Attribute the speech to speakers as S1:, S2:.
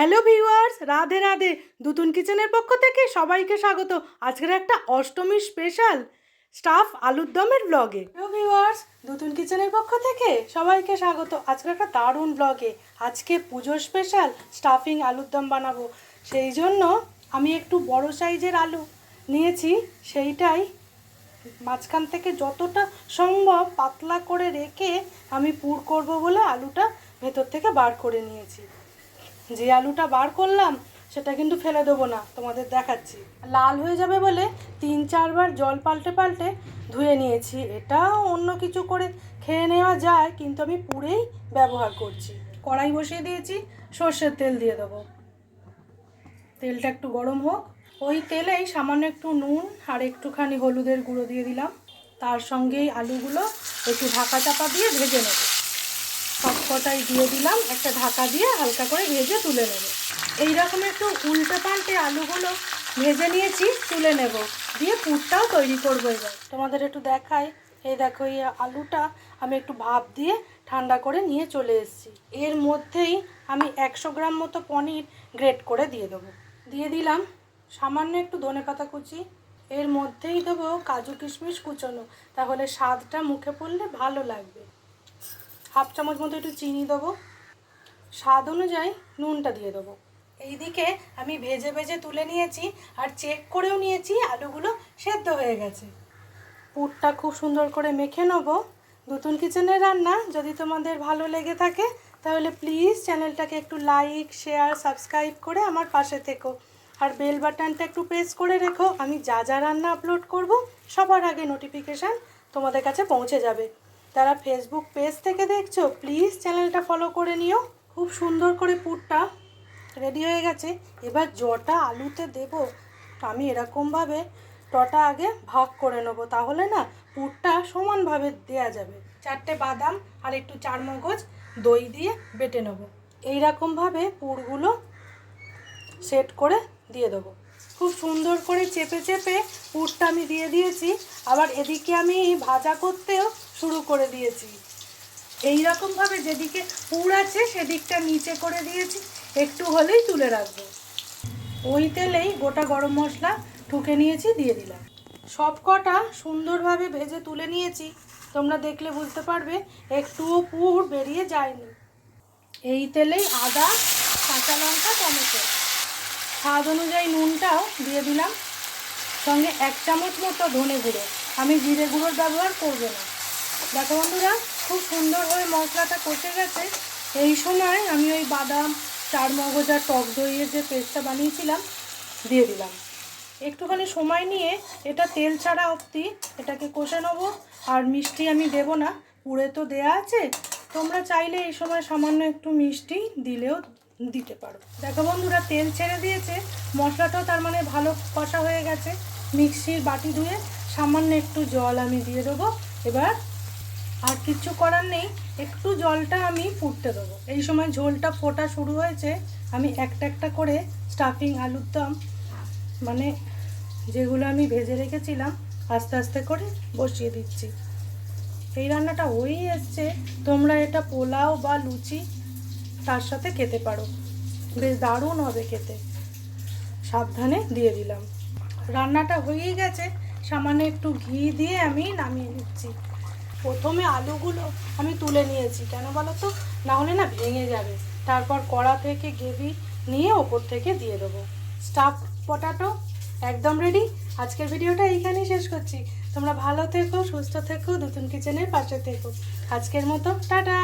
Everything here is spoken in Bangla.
S1: Hello viewers Radhe Radhe. দুতুন কিচেনের পক্ষ থেকে সবাইকে স্বাগত। আজকের একটা অষ্টমী স্পেশাল স্টাফ আলুর দমের ব্লগে হ্যালো ভিউয়ার্স দুতুন কিচেনের পক্ষ থেকে সবাইকে স্বাগত। আজকের একটা দারুণ ব্লগে আজকে পুজো স্পেশাল স্টাফিং আলুর দম বানাবো। সেই জন্য আমি একটু বড় সাইজের আলু নিয়েছি। সেইটাই মাঝখান থেকে যতটা সম্ভব পাতলা করে রেখে আমি পুর করব বলে আলুটা ভেতর থেকে বার করে নিয়েছি। যে আলুটা বার করলাম, সেটা কিন্তু ফেলে দেবো না, তোমাদের দেখাচ্ছি। লাল হয়ে যাবে বলে তিন চারবার জল পাল্টে পাল্টে ধুয়ে নিয়েছি। এটা অন্য কিছু করে খেয়ে নেওয়া যায়, কিন্তু আমি পুরেই ব্যবহার করছি। কড়াই বসিয়ে দিয়েছি, সর্ষের তেল দিয়ে দেবো। তেলটা একটু গরম হোক। ওই তেলেই সামান্য একটু নুন আর একটুখানি হলুদের গুঁড়ো দিয়ে দিলাম। তার সঙ্গেই আলুগুলো একটু ঢাকা চাপা দিয়ে ভেজে নেব। কটাই দিয়ে দিলাম, একটা ঢাকা দিয়ে হালকা করে ভেজে তুলে নেব। এই রকম একটু উল্টে পাল্টে আলুগুলো ভেজে নিয়েছি, তুলে নেব। দিয়ে পুরটাও তৈরি করব এবার। তোমাদের একটু দেখাই। এই দেখো, এই আলুটা আমি একটু ভাপ দিয়ে ঠান্ডা করে নিয়ে চলে এসেছি। এর মধ্যেই আমি একশো গ্রাম মতো পনির গ্রেট করে দিয়ে দেবো। দিয়ে দিলাম সামান্য একটু ধনে পাতা কুচি। এর মধ্যেই দেবো কাজু কিশমিশ কুচোনো। তাহলে স্বাদটা মুখে পড়লে ভালো লাগবে। হাফ চামচ মতো একটু চিনি দেবো। স্বাদ অনুযায়ী নুনটা দিয়ে দেবো। এইদিকে আমি ভেজে ভেজে তুলে নিয়েছি আর চেক করেও নিয়েছি আলুগুলো সেদ্ধ হয়ে গেছে। পুরটা খুব সুন্দর করে মেখে নেব। নতুন কিচেনের রান্না, যদি তোমাদের ভালো লেগে থাকে, তাহলে প্লিজ চ্যানেলটাকে একটু লাইক শেয়ার সাবস্ক্রাইব করে আমার পাশে থেকো। আর বেল বাটনটা একটু প্রেস করে রেখো। আমি যা যা রান্না আপলোড করব, সবার আগে নোটিফিকেশান তোমাদের কাছে পৌঁছে যাবে। যারা ফেসবুক পেজ থেকে দেখছ প্লিজ চ্যানেলটা ফলো করে নিও। খুব সুন্দর করে পুরটা রেডি হয়ে গেছে। এবার জটা আলুতে দেব। আমি এরকমভাবে টটা আগে ভাগ করে নেব, তাহলে না পুরটা সমানভাবে দেয়া যাবে। চারটে বাদাম আর একটু চারমগজ দই দিয়ে বেটে নেব। এইরকমভাবে পুরগুলো সেট করে দিয়ে দেবো। খুব সুন্দর করে চেপে চেপে পুরটা আমি দিয়ে দিয়েছি। আবার এদিকে আমি ভাজা করতেও শুরু করে দিয়েছি। এই রকমভাবে যেদিকে পুর আছে, সেদিকটা নিচে করে দিয়েছি। একটু হলেই তুলে রাখব। ওই তেলেই গোটা গরম মশলা ঠুকে নিয়েছি, দিয়ে দিলাম। সব কটা সুন্দরভাবে ভেজে তুলে নিয়েছি। তোমরা দেখলে বুঝতে পারবে একটুও পুর বেরিয়ে যায়নি। এই তেলেই আদা, কাঁচা লঙ্কা, টমেটো। স্বাদ অনুযায়ী নুনটাও দিয়ে দিলাম। সঙ্গে এক চামচ মতো ধনে গুঁড়ো। আমি জিরে গুঁড়োর ব্যবহার করব না। দেখো বন্ধুরা, খুব সুন্দর হয়ে মশলাটা কষে গেছে। এই সময় আমি ওই বাদাম, চার মগজ আর টক দইয়ের যে পেস্টটা বানিয়েছিলাম, দিয়ে দিলাম। একটুখানি সময় নিয়ে এটা তেল ছাড়া অবধি এটাকে কষে নেব। আর মিষ্টি আমি দেব না, পুড়ে তো দেয়া আছে। তোমরা চাইলে এই সময় সামান্য একটু মিষ্টি দিলেও দিতে পারো। দেখো বন্ধুরা, তেল ছেড়ে দিয়েছে, মশলাটাও তার মানে ভালো কষা হয়ে গেছে। মিক্সির বাটি ধুয়ে সামান্য একটু জল আমি দিয়ে দেবো। এবার আর কিচ্ছু করার নেই, একটু জলটা আমি ফুটতে দেবো। এই সময় ঝোলটা ফোটা শুরু হয়েছে, আমি একটা একটা করে স্টাফিং আলুর দম মানে যেগুলো আমি ভেজে রেখেছিলাম, আস্তে আস্তে করে বসিয়ে দিচ্ছি। এই রান্নাটা হয়েই এসছে, তোমরা এটা পোলাও বা লুচি তার সাথে খেতে পারো। বেশ দারুণ হবে খেতে। সাবধানে দিয়ে দিলাম। রান্নাটা হয়েই গেছে, সামান্য একটু ঘি দিয়ে আমি নামিয়ে নিচ্ছি। প্রথমে আলুগুলো আমি তুলে নিয়েছি, কেন বলো তো? না হলে না ভেঙে যাবে। তারপর কড়া থেকে গ্রেভি নিয়ে ওপর থেকে দিয়ে দেবো। স্টাফ পটাটো, একদম রেডি আজকের ভিডিওটা এইখানেই শেষ করছি। তোমরা ভালো থেকো, সুস্থ থেকো নতুন কিচেনের পাশে থেকো। আজকের মতো, টাটা!